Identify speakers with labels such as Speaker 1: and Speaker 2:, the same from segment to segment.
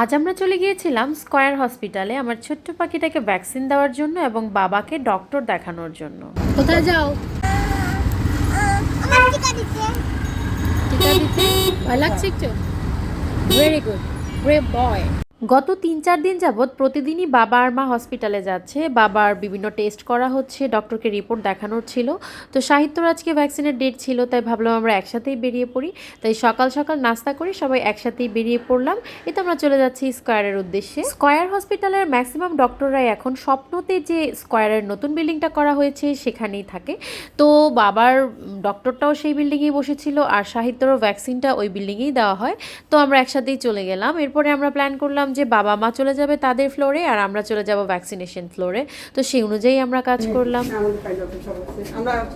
Speaker 1: আজ আমরা চলে গিয়েছিলাম স্কয়ার হসপিটালে আমার ছোট্ট পাখিটাকে ভ্যাকসিন দেওয়ার জন্য এবং বাবাকে ডক্টর দেখানোর জন্য।
Speaker 2: কোথায় যাও?
Speaker 3: আমার টিকা দিতে।
Speaker 2: টিকা দিতে? ভয় লাগছে একটু? ভেরি গুড ব্রেভ বয়
Speaker 1: গত তিন চার দিন যাবৎ প্রতিদিনই বাবা আর মা হসপিটালে যাচ্ছে। বাবার বিভিন্ন টেস্ট করা হচ্ছে, ডক্টরকে রিপোর্ট দেখানোর ছিল। তো সাহিত্যর আজকে ভ্যাকসিনের ডেট ছিল, তাই ভাবলাম আমরা একসাথেই বেরিয়ে পড়ি। তাই সকাল সকাল নাস্তা করে সবাই একসাথেই বেরিয়ে পড়লাম। এতে আমরা চলে যাচ্ছি স্কয়ারের উদ্দেশ্যে। স্কয়ার হসপিটালের ম্যাক্সিমাম ডক্টররাই এখন স্বপ্নতে যে স্কয়ারের নতুন বিল্ডিংটা করা হয়েছে, সেখানেই থাকে। তো বাবার ডক্টরটাও সেই বিল্ডিংয়েই বসেছিল, আর সাহিত্যরও ভ্যাকসিনটা ওই বিল্ডিংয়েই দেওয়া হয়। তো আমরা একসাথেই চলে গেলাম। এরপরে আমরা প্ল্যান করলাম যে বাবা মা চলে যাবে তাদের ফ্লোরে আর আমরা চলে যাব ভ্যাকসিনেশন ফ্লোরে তো সেই অনুযায়ী আমরা কাজ করলাম।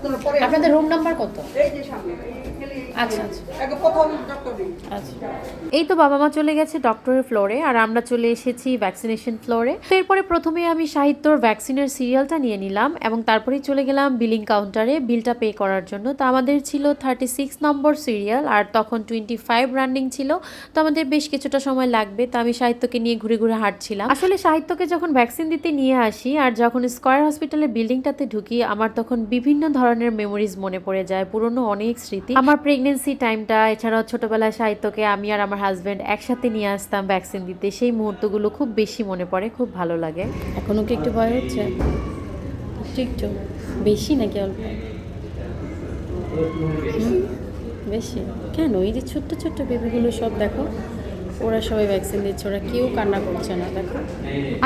Speaker 4: তোমার পরে
Speaker 2: আপনাদের রুম নাম্বার কত?
Speaker 4: এই যে সামনে। এই
Speaker 2: আচ্ছা আচ্ছা।
Speaker 1: এই তো বাবা মা চলে গেছে ডক্টরের ফ্লোরে আর আমরা চলে এসেছি ভ্যাকসিনেশন ফ্লোরে তো এরপরে প্রথমে আমি সাহিত্যর ভ্যাকসিনের সিরিয়ালটা নিয়ে নিলাম এবং তারপরেই চলে গেলাম বিলিং কাউন্টারে বিলটা পে করার জন্য। তো আমাদের ছিল থার্টি সিক্স নম্বর সিরিয়াল আর তখন টোয়েন্টি ফাইভ রানিং ছিল। তো আমাদের বেশ কিছুটা সময় লাগবে তো আমি সাহিত্যকে নিয়ে ঘুরে ঘুরে হাঁটছিলাম। আসলে সাহিত্যকে যখন ভ্যাকসিন দিতে নিয়ে আসি আর যখন স্কয়ার হসপিটালের বিল্ডিংটাতে ঢুকি আমার তখন বিভিন্ন ধরনের মেমোরিজ মনে পড়ে যায় পুরনো অনেক স্মৃতি। আমার প্রেগনেন্সি টাইমটা এছাড়াও ছোটোবেলায় সাহিত্যকে আমি আর আমার হাজব্যান্ড একসাথে নিয়ে আসতাম ভ্যাকসিন দিতে, সেই মুহূর্তগুলো খুব বেশি মনে পড়ে, খুব ভালো লাগে।
Speaker 2: এখনও কি একটু ভয় হচ্ছে? ঠিক বেশি নাকি অল্প? বেশি। কেন? এই যে ছোট্ট ছোট্ট বেবিগুলো সব দেখো ওরা সবাই ভ্যাকসিন দিচ্ছে ওরা কেউ কান্না করছে না দেখো।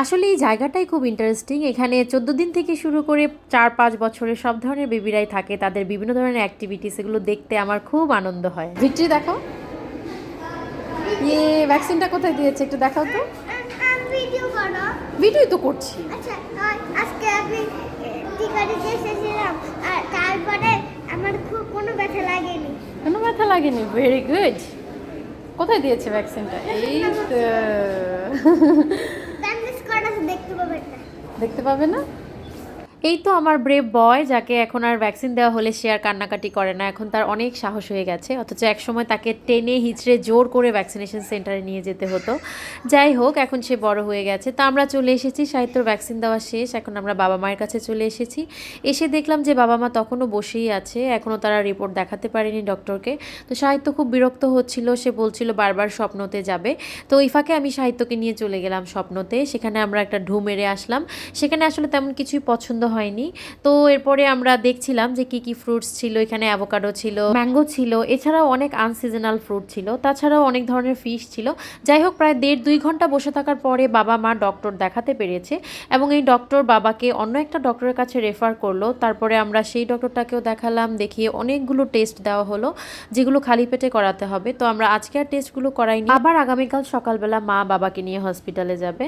Speaker 1: আসলে এই জায়গাটাই খুব ইন্টারেস্টিং এখানে চোদ্দ দিন থেকে শুরু করে চার পাঁচ বছরের সব ধরনের বেবিরাই থাকে তাদের বিভিন্ন ধরনের অ্যাক্টিভিটিস এগুলো দেখতে আমার খুব আনন্দ হয়।
Speaker 2: ভিক্টরি দেখো ইয়ে ভ্যাকসিনটা কোথায় দিয়েছে একটু দেখাও তো।
Speaker 3: আমি ভিডিও
Speaker 2: তো করছি।
Speaker 3: আচ্ছা আজকে আমি টিকা দিতে এসেছিলাম আর তারপরে আমার খুব কোনো ব্যথা লাগেনি।
Speaker 2: কোনো ব্যথা লাগেনি? ভেরি গুড কোথায় দিয়েছে ভ্যাকসিনটা এই
Speaker 3: দেখতে
Speaker 2: পাবে না?
Speaker 1: এই তো আমার ব্রেভ বয় যাকে এখন আর ভ্যাকসিন দেওয়া হলে সে আর কান্নাকাটি করে না। এখন তার অনেক সাহস হয়ে গেছে। অথচ একসময় তাকে টেনে হিচড়ে জোর করে ভ্যাকসিনেশন সেন্টারে নিয়ে যেতে হতো। যাই হোক, এখন সে বড় হয়ে গেছে। তা আমরা চলে এসেছি, সাহিত্যর ভ্যাকসিন দেওয়া শেষ। এখন আমরা বাবা মায়ের কাছে চলে এসেছি। এসে দেখলাম যে বাবা মা তখনও বসেই আছে। এখনও তারা রিপোর্ট দেখাতে পারেনি ডক্টরকে তো সাহিত্য খুব বিরক্ত হচ্ছিল। সে বলছিল, বারবার স্বপ্নতে যাবে। তো ওই ফাঁকে আমি সাহিত্যকে নিয়ে চলে গেলাম স্বপ্নতে। সেখানে আমরা একটা ঢু মেরে আসলাম। সেখানে আসলে তেমন কিছুই পছন্দ হয়নি। তো এরপরে আমরা দেখছিলাম যে কি কি ফ্রুটস ছিল, এখানে অ্যাভোকাডো ছিল ম্যাঙ্গো ছিল, এছাড়াও অনেক আনসিজনাল ফ্রুট ছিল, তাছাড়াও অনেক ধরনের ফিশ ছিল। যাই হোক, প্রায় দেড় দুই ঘণ্টা বসে থাকার পরে বাবা মা ডক্টর দেখাতে পেরেছে এবং এই ডক্টর বাবাকে অন্য একটা ডক্টরের কাছে রেফার করল। তারপরে আমরা সেই ডক্টরটাকেও দেখালাম, দেখিয়ে অনেকগুলো টেস্ট দেওয়া হলো, যেগুলো খালি পেটে করাতে হবে। তো আমরা আজকে আর টেস্টগুলো করাইনি। আবার আগামীকাল সকালবেলা মা বাবাকে নিয়ে হসপিটালে যাবে।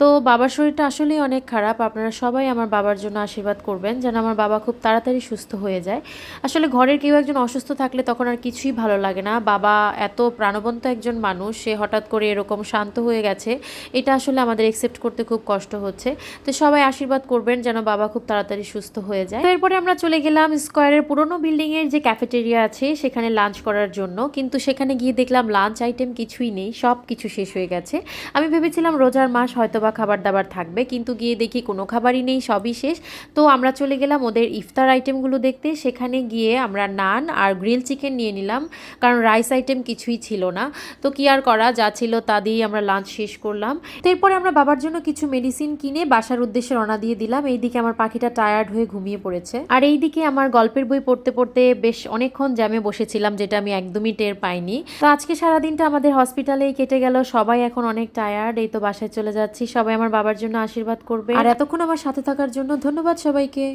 Speaker 1: তো বাবার শরীরটা আসলেই অনেক খারাপ। আপনারা সবাই আমার বাবার জন্য আশীর্বাদ করবেন যেন আমার বাবা খুব তাড়াতাড়ি সুস্থ হয়ে যায়। আসলে ঘরের কেউ একজন অসুস্থ থাকলে তখন আর কিছুই ভালো লাগে না। বাবা এত প্রাণবন্ত একজন মানুষ, সে হঠাৎ করে এরকম শান্ত হয়ে গেছে, এটা আসলে আমাদের একসেপ্ট করতে খুব কষ্ট হচ্ছে। তো সবাই আশীর্বাদ করবেন যেন বাবা খুব তাড়াতাড়ি সুস্থ হয়ে যায়। তো এরপরে আমরা চলে গেলাম স্কয়ারের পুরনো বিল্ডিংয়ের যে ক্যাফেটেরিয়া আছে, সেখানে লাঞ্চ করার জন্য। কিন্তু সেখানে গিয়ে দেখলাম লাঞ্চ আইটেম কিছুই নেই সব কিছু শেষ হয়ে গেছে। আমি ভেবেছিলাম রোজার মাস হয়তো বা খাবার দাবার থাকবে, কিন্তু গিয়ে দেখি কোনো খাবারই নেই, সবই শেষ। তো আমরা চলে গেলাম ওদের ইফতার আইটেমগুলো দেখতে। সেখানে গিয়ে আমরা নান আর গ্রিল চিকেন নিয়ে নিলাম, কারণ রাইস আইটেম কিছুই ছিল না। তো কি আর করা, যা ছিল তা দিয়েই আমরা লাঞ্চ শেষ করলাম। এরপরে আমরা বাবার জন্য কিছু মেডিসিন কিনে বাসার উদ্দেশ্যে রওনা দিয়ে দিলাম। এইদিকে আমার পাখিটা টায়ার্ড হয়ে ঘুমিয়ে পড়েছে। আর এইদিকে আমার গল্পের বই পড়তে পড়তে বেশ অনেকক্ষণ জ্যামে বসেছিলাম, যেটা আমি একদমই টের পাইনি। তো আজকে সারাদিনটা আমাদের হসপিটালেই কেটে গেল। সবাই এখন অনেক টায়ার্ড এই তো বাসায় চলে যাচ্ছি। সবাই আমার বাবার জন্য আশীর্বাদ করবে। আর এতক্ষণ আমার সাথে থাকার জন্য ধন্যবাদ সবাইকে